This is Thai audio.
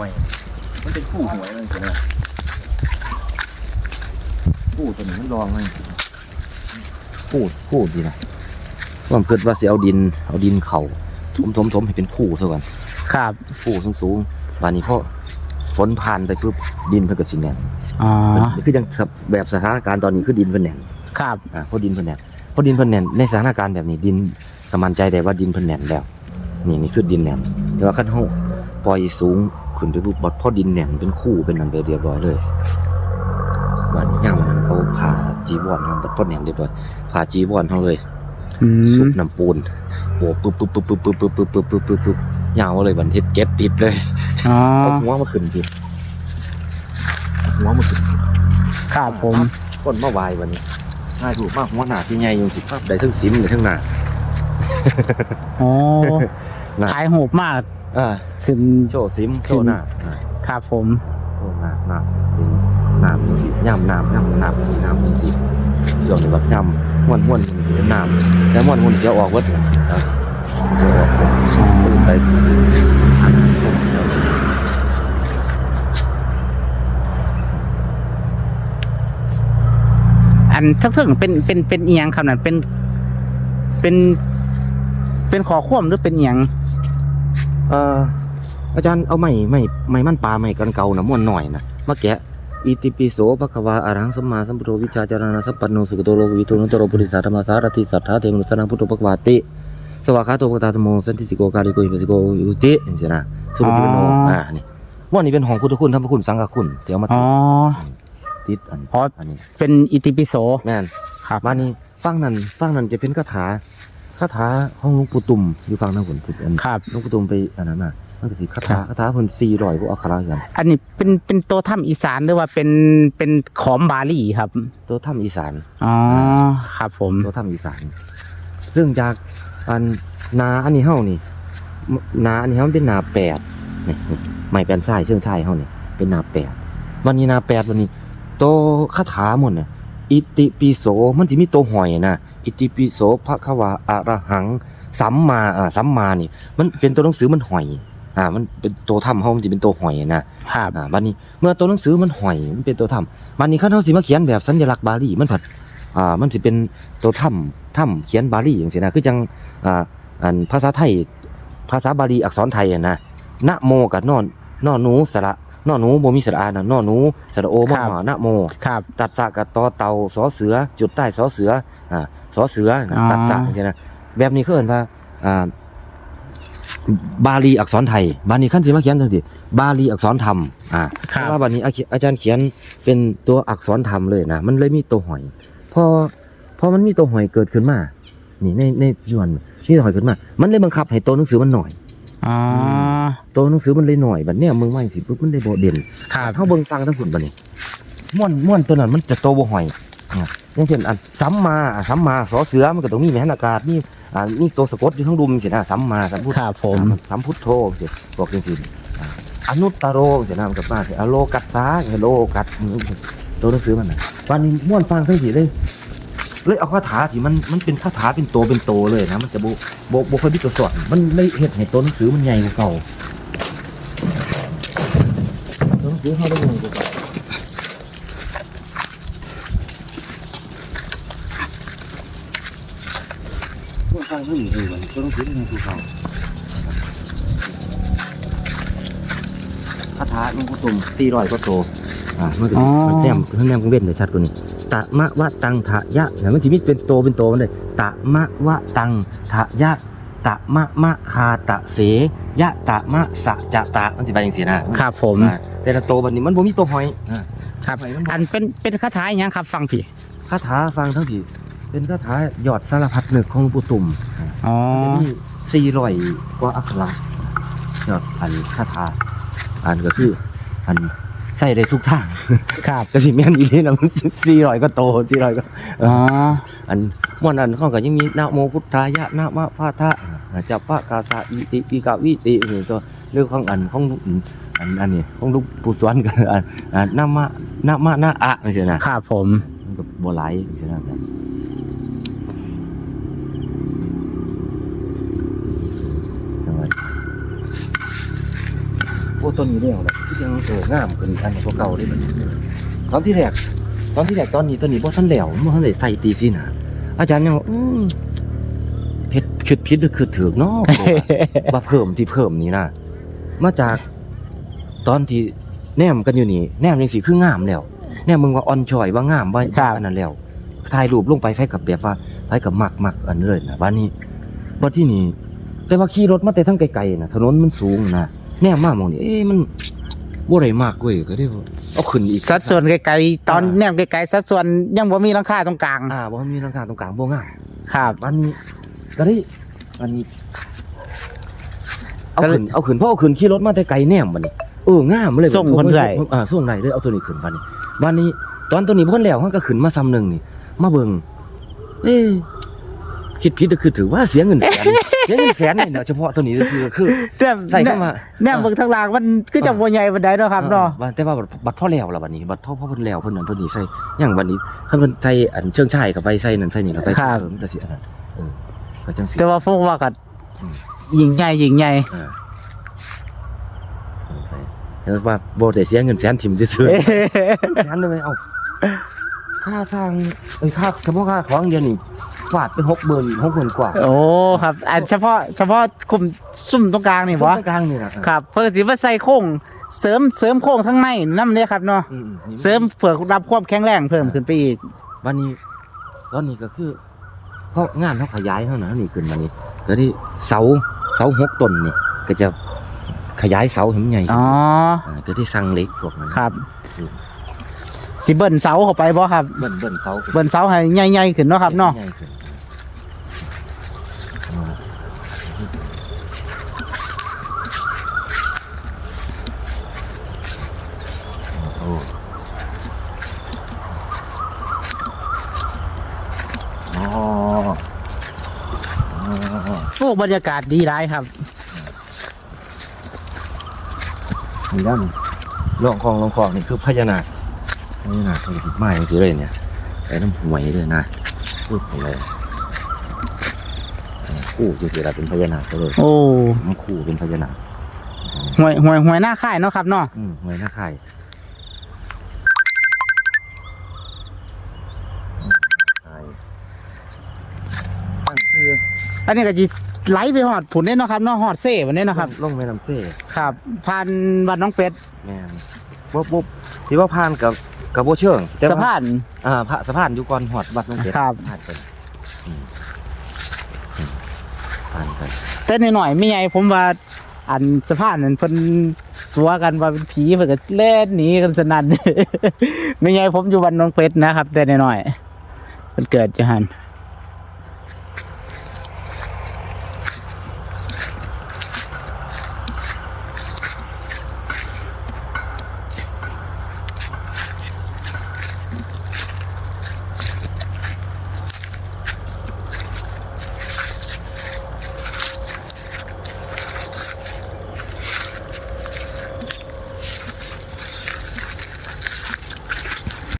วย มันเป็นคู่หวยมันสินะคู่ตัวนี้มันรองมันคู่คู่ดีนะความคิดว่าสิเอาดิน เอาดินเข่าถมถมถมให้เป็นคู่ซะก่อนครับคู่สูงสูงๆบานนี้พอฝนผ่านไปปุ๊บดินเพิ่นก็สิแน่นอ๋อคือจังสภแบบสถานการณ์ตอนนี้คือดินเพิ่นแน่นครับอ่าเพราะดินเพิ่นแน่นเพราะดินเพิ่นแน่นในสถานการณ์แบบนี้ดินก็มั่นใจได้ว่าดินเพิ่นแน่นแล้ว นี่นี่คือดินแน่นแต่ว่าคันเฮาปล่อยสูง ขึ้นไปปุ๊บบ่พอดินแน่นเป็นคู่เป็นนั่นไปเรียบร้อยเลยวันนี้ย่างมันเอาผ้าจีวรเฮาบ่พอแน่นเรียบร้อยผ้าจีวรเฮาเลยอืซุมบน้ำปูนโอ้ปึ๊บปึ๊บปึ๊บปึ๊บปึ๊บปึ๊บปึ๊บปึ๊บปึ๊บปึ๊บปึ๊บยาวเลยบันเฮ็ดเก็บติดเลยอ๋อเอาหัวมาขึ้นติดเอาหัวมาขึ้นครับผมคนมาไหวายวันนี้ง่ายถูกมากหัวหน้าที่ใหญ่อยู่สิภาพได้ทั้งสิมได้ทั้งหน้าโอ้น่ะขายโหบมาก อ่าขึ้นโชว์สิมโชว์หน้าอ่าครับผมโชว์หน้าหน้าเป็นน้ำจังสิย่ำน้ำย่ำน้ำน้ำจังสิช่วงนี้แบบย่ำม้วนม้วนมันสิเป็นน้ำแล้วม้วนม้วนเสียออกเวัดอ่าเสียออกตื่นไปอันนั้นผมเดี๋ยวอันทั้งถึงเป็นเป็นเป็นเอียงครับนั่นเป็น เป็น เป็นขอคว่ำหรือเป็นเอียง เอ่ออาจารย์เอาไม้ไม้ไม้มันปลาไม้กันเก่านะม้วนหน่อยนะมาแกะอิติปิโสภควาอรหังสัมมาสัมพุทโธวิชาจารณะสัพปันโนสุขโตโลกวิทูนุตโรปุริสาธรรมสารติสัทธาเทมนุสนังพุทโธภควาติสวากขาโตปตาธรรมโมสันติติโกกาลิโกหิปัสสิโกอุตินี่สินะสุปฏิปันโนอ๋ออ่อ่านี่ว่านี่เป็นของพุทธคุณธรรมคุณสังฆคุณเดี๋ยวมาอ๋ติอดติดอันอ๋ออันนี้เป็นอิติปิโสแม่นครับมานี่ฟังนั้นฟังนั้นจะเป็นคาถา คาถาของหลวงปู่ตุ่มอยู่ฟังทางผลสิอันครับหลวงปู่ตุ่มไปอันนั้นน่ะมันก็สิคาครัถาบคาถาเพิ่น400กว่าอักขระกันอันนี้เป็นเป็นตัวถ้ำอีสานหรือว่าเป็นเป็นขอมบาลีครับ ตัวถ้ำอีสานอ๋อครับผมตัวถ้ำอีสาน ซึ่งจากอันนาอันนี้เฮานี่มนาอันนี้เฮามันเป็นนาแปดนี่นี่ไม้แปลนทรายเชิงทรายเฮานี่เป็นนาแปดวันนี้นาแปดวันนี้โตคาถาหมดน่ะอิติปิโสมันสิมีตัวหอยนะ อิติปิโสภะคะวาอะระหังสัมมาอ่าสัมมานี่มันเป็นตัวหนังสือมันหอย อ่า มันเป็นตัวถ้ำเฮามันสิเป็นตัวหอยนะครับอ่าบัดนี้เมื่อตัวหนังสือมันหอยมันเป็นตัวถ้ำบัดนี้คันเฮาสิมาเขียนแบบสัญลักษณ์บาลีมันผัดอ่ามันสิเป็นตัวถ้ำถ้ำเขียนบาลีอย่างซี่นะคือจังอ่าอันภาษาไทย ภาษาบาลีอักษรไทยอะนะนะโมกับนอนนอหนูสระนอหนูบ่มีสระอานะนอหนูสระโอมครับหานะโม ครับ ตัดสะกับตอเตาสอเสือ จุดใต้สอเสืออ่าส อเสือนะอ๋อตัดสะอย่างนี้นะแบบนี้เขาเอิ้นว่าอ่า บาลีอักษรไทย บาลีขั้นที่มาเขียนจังซี่บาลีอักษรธรรมอ่าครัเพบราะว่าบาลีอาเขียอาจารย์เขียนเป็นตัวอักษรธรรมเลยนะมันเลยมีตัวหอยพอพอมันมีตัวหอยเกิดขึ้นมา นี่ในในยวนนี่ตัวหอยเกิดมา มันเลยบังคับให้ตัวหนังสือมันหน่อยอ๋อตัวหนังสือมันเลยหน่อยบัดเนี้ยมึงไม่สิปุ๊บมันได้บ่เด่นครับเฮาเบิ่งฟังทั้งคนบัดนี้ม่วนม่วนตัวนั้นมันจะโตบ่หอย อะอย่างเช่นอันสัมมาอะสัมมาสอเสือมันก็ต้องมีแม่นอากาศมีอ่ามีตัวสะกดอยู่ทั้งดุมสินะสัมมาสัมพุทธครับผมสัมพุทโธสิบอกจังซี่อ่าอนุตตโรสินะมันก็มาสิอโลกัสสาโลกัสตัวหนังสือมันน่ะวันนี้ม่วนฟังทั้งสิเลยเลยเอาคาถาที่มันมันเป็นคาถาเป็นโตเป็นโตเลยนะมันจะบ่บ่บ่ค่อยมีตัวสอนมันเลยเฮ็ดให้ตัวหนังสือมันใหญ่กว่าเก่าตัวหนังสือเขาได้เงินกว่าเก่าพวกฟังเขาอยู่ดีวัน ตัวหนังสือได้เงินกว่าเก่าคาถาหลวงพ่อตุ่มสี่ร้อยกว่าโตอ่ามันก็อ๋อ มันแนมมันแนมกงเว้นเลยชัดกว่านี้ตะมะวะตังทะยะเนี่ยมันจะมีเป็นโตเป็นโตมันเลยตะมะวะตังทะยะตะมะมะคาตะเสยะตะมะสะจะตะมันสิไปอย่างสีนะครับผม อ่าแต่ละโตวบัดนี้มันบ่มีตัวหอยอ่าครับอันเป็นเป็นคาถาอหยังครับฟังพี่คาถาฟังทั้งที เป็นคาถาหยอดสารพัดนึกของหลวงปู่ตุ่มอ๋อมีสี่ร้อยกว่าอักขระยอดอันคาถาอันก็คืออันใส่ได้ทุกทางครับก็สิแม่นอีหลีนะมันสี่ร้อยก็โตสี่ร้อยก็อ๋ออันม่วนอันเขาก็ยังมีนะโมพุทธายะนะมะพะทะจัปปะกาสาอิติปิกาวิตินี่ตัวเรื่องของอันของอันอันนี้ของลูกปู่สวนกันอันอันนะมะนะมะนะอะนี่ใช่นะครับผมมันก็บัวไหลใช่ไหมครับ โอ้ต้นนี้แล้วล่ะที่ยังโอ้งามขึ้นอันกว่าเก่าเลยบัดนี้ตอนที่แรกตอนที่แรกตอนนี้ต้นนี้บ่ทันแล้วบ่ทันได้ใส่ตีสินะอาจารย์ยังว่าอืมเพชรคิดผิดหรือคือถูกเนาะว่าเพิ่มที่เพิ่มนี่นะมาจาก ตอนที่แนมกันอยู่นี่แนมยังสีคืองามแล้วแนมมึงว่าอ่อนช้อยว่างามว่าครับ อันนั้นแล้วถ่ายรูปลงไปไฟกับแบบว่าไฟกับมักมักอันเลยนะบ้านนี้บ้านที่นี่แต่ว่าขี่รถมาแต่ทั้งไกลๆนะถนนมันสูงนะ แนมมากมองนี่เอ๊ะมันบ่ได้มากเว้ยก็ได้ว่าเอาขึ้นอีกสัดส่วนไกลๆตอนอ่าแนมไกลๆสัดส่วนยังบ่มีหลังคาตรงกลางอ่าบ่มีรังคาตรงกลางบ่งามครับบ้านนี้ก็ได้อันนี้เอาก็เลยขึ้นเอาขึ้นเพราะเอาขึ้นขี่รถมาแต่ไกลแนมบัดนี้เอองามเลยส่งคนใหญ่ผมอ่าส่งไหนเลยเอาตัวนี้ขึ้นบัดนี้บัดนี้ ตอนตัวนี้เพิ่นแล้วมันก็ขึ้นมาซ้ำหนึงนี่ มาเบิ่งเอ๊ะคิดผิดก็คือถือว่าเสียเงินแสน เสียเงินแสนนี่เนาะเฉพาะตัวนี้ก็คือคือ แนมใส่เข้ามาแนมเบิ่งทางล่างมันคือจะบ่ใหญ่ปานใดเนาะครับเนาะอ่าแต่ว่าบัตรพ่อแล้วล่ะบัดนี้บัตรพ่อพ่อเพิ่นแล้วเพิ่นนั่นเพิ่นนี่ใส่อย่างบัดนี้เพิ่นเพิ่นใส่อันเชิงชายเข้าไปใส่นั่นใส่นี่เข้าไปครับเออมันก็สิอันนั้นเออก็จังสิแต่ว่าพวกว่ากัอืมยิงใหญ่ยิงใหญ่อ่าเห็นว่าโบแต่เสียเงินแสนถิ่มซื่อเอ๊ะๆแสนเลยไหมเอ้าค่าทางเอ้ยค่าเฉพาะค่าของเดียวนี่ ฟาดไปหกหมื่นหกหมื่นกว่าโอ้ครับ อันเฉพาะเฉพาะกลุ่มซุ่มตรงกลางนี่ส่วบ่นกลางนี่นะครับเพื่อสิว่าใส่โค้งเสริมเสริมโค้งทั้งในนำเนี่ยครับเนาะอืมๆนี่เสริมเพื่อรับความแข็งแรงเพิ่มขึ้นไปอีกวันนี้ตอนนี้ก็คือเพราะงานเขาขยายเท่านั้นนี่ขึ้นมานี่แล้วที่เสาเสาหกต้นนี่ก็จะขยายเสาให้มันใหญ่ขึ้นอ๋ออ่าก็ที่สั่งเหล็กพวกนั้นครับ สิเบิ่นเสาเข้าไปบ่ครับ เบิ่นเบิ่นเสาขึ้นเบิ่นเสาให้ใหญ่ๆขึ้นเนาะครับเนาะใหญ่ขึ้นอ่าโอ้อ๋ออ๋อโอ้บรรยากาศดีหลายครับ นี่ด้านลองคลองลองคลองนี่คือพญานาค พญานาคเขาติดไม้จริงๆเลยเนี่ยไอ้น้ำหวยเลยนะพูดไปเลยคู่จริงๆเราเป็นพญานาคเลยโอ้มันคู่เป็นพญานาคหวยหวยหวยหน้าค่ายเนาะครับเนาะอืมหวยหน้าไข่ไข่ตั้งชื่ออันนี้ก็สิไหลไปฮอดผุนเด้เนาะครับเนาะฮอดเซ่บันนี้เนาะครับลงแม่น้ำเซ่ครับผ่านวัดน้องเป็ดแม่นปุ๊บปุ๊บที่ว่าผ่านกับ กับโบเชิงแต่ว่สะพาน อ่าพระสะพานอยู่ก่อนหอดวัดน้องเป็ดครับ ผ่านไปอืมอืมผ่านไปแต่หน่อยๆไม่ใหญ่ผมว่า อันสะพานนั้นเพิ่นตัวกันว่าเป็นผีเพิ่นก็เล่นหนีกันสนั่น ไม่ใหญ่ผมอยู่วันน้องเป็ดนะครับ แต่หน่อยๆเพิ่นเกิดอยู่หั่น